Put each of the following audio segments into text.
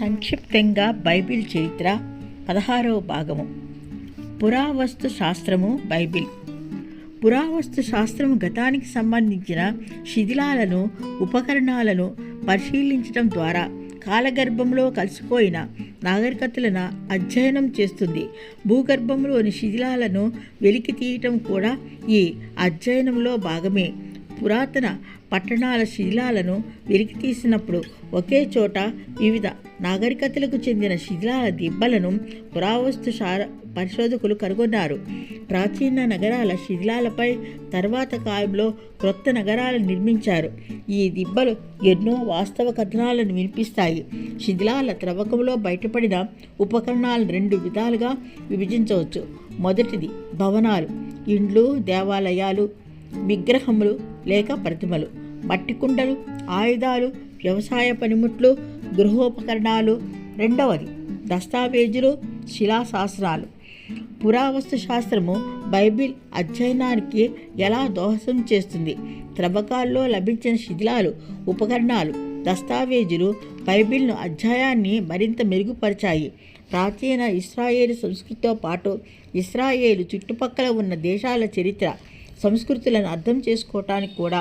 సంక్షిప్తంగా బైబిల్ చరిత్ర పదహారవ భాగము. పురావస్తు శాస్త్రము బైబిల్. పురావస్తు శాస్త్రము గతానికి సంబంధించిన శిథిలాలను ఉపకరణాలను పరిశీలించడం ద్వారా కాలగర్భంలో కలిసిపోయిన నాగరికతలను అధ్యయనం చేస్తుంది. భూగర్భంలోని శిథిలాలను వెలికి తీయటం కూడా ఈ అధ్యయనంలో భాగమే. పురాతన పట్టణాల శిథిలాలను వెలికి తీసినప్పుడు ఒకే చోట వివిధ నాగరికతలకు చెందిన శిథిలాల దిబ్బలను పురావస్తు శార పరిశోధకులు కనుగొన్నారు. ప్రాచీన నగరాల శిథిలాలపై తర్వాత కాలంలో క్రొత్త నగరాలు నిర్మించారు. ఈ దిబ్బలు ఎన్నో వాస్తవ కథనాలను వినిపిస్తాయి. శిథిలాల త్రవ్వకంలో బయటపడిన ఉపకరణాలను రెండు విధాలుగా విభజించవచ్చు. మొదటిది భవనాలు. ఇండ్లు దేవాలయాలు విగ్రహములు లేక ప్రతిమలు మట్టి కుండలు ఆయుధాలు వ్యవసాయ పనిముట్లు గృహోపకరణాలు. రెండవది దస్తావేజులు శిలాశాస్త్రాలు. పురావస్తు శాస్త్రము బైబిల్ అధ్యయనానికి ఎలా దోహదం చేస్తుంది? త్రవ్వకాల్లో లభించిన శిథిలాలు ఉపకరణాలు దస్తావేజులు బైబిల్ను అధ్యాయాన్ని మరింత మెరుగుపరిచాయి. ప్రాచీన ఇస్రాయేలు సంస్కృతితో పాటు ఇస్రాయేలు చుట్టుపక్కల ఉన్న దేశాల చరిత్ర సంస్కృతులను అర్థం చేసుకోవటానికి కూడా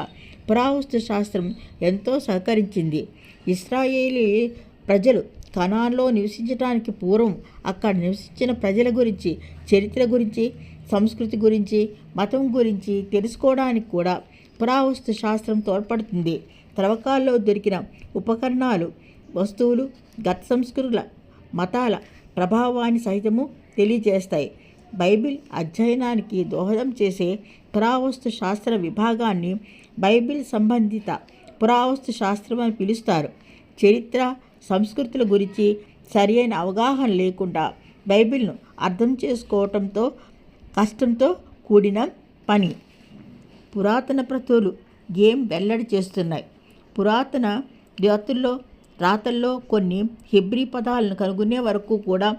పురావస్తు శాస్త్రం ఎంతో సహకరించింది. ఇస్రాయేలీ ప్రజలు కణాల్లో నివసించడానికి పూర్వం అక్కడ నివసించిన ప్రజల గురించి చరిత్ర గురించి సంస్కృతి గురించి మతం గురించి తెలుసుకోవడానికి కూడా పురావస్తు శాస్త్రం తోడ్పడుతుంది. త్రవ్వకాల్లో దొరికిన ఉపకరణాలు వస్తువులు గత సంస్కృతుల మతాల ప్రభావాన్ని సహితము తెలియజేస్తాయి. బైబిల్ అధ్యయనానికి దోహదం చేసే పురావస్తు శాస్త్ర విభాగాన్ని బైబిల్ సంబంధిత పురావస్తు శాస్త్రం అని పిలుస్తారు. చరిత్ర సంస్కృతుల గురించి సరియైన అవగాహన లేకుండా బైబిల్ను అర్థం చేసుకోవటంతో కష్టంతో కూడిన పని. పురాతన ప్రతులు గేమ్ వెల్లడి చేస్తున్నాయి. పురాతన రాతుల్లో రాతల్లో కొన్ని హిబ్రీ పదాలను కనుగొనే వరకు కూడా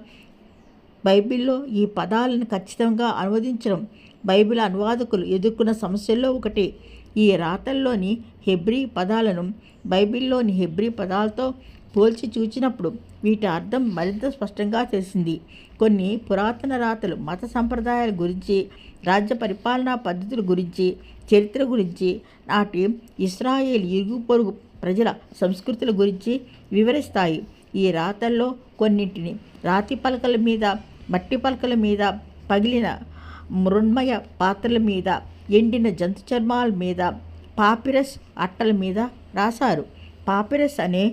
బైబిల్లో ఈ పదాలను ఖచ్చితంగా అనువదించడం బైబిల్ అనువాదకులు ఎదుర్కొన్న సమస్యల్లో ఒకటి. ఈ రాతల్లోని హెబ్రీ పదాలను బైబిల్లోని హెబ్రీ పదాలతో పోల్చి చూచినప్పుడు వీటి అర్థం మరింత స్పష్టంగా తెలిసింది. కొన్ని పురాతన రాతలు మత సంప్రదాయాల గురించి రాజ్య పరిపాలనా పద్ధతుల గురించి చరిత్ర గురించి నాటి ఇస్రాయేల్ ఇరుగు పొరుగు ప్రజల సంస్కృతుల గురించి వివరిస్తాయి. ఈ రాతల్లో కొన్నింటిని రాతి పలకల మీద మట్టి పలకల మీద పగిలిన మృణ్మయ పాత్రల మీద ఎండిన జంతు చర్మాల మీద పాపిరస్ అట్టల మీద రాశారు. పాపిరస్ అనే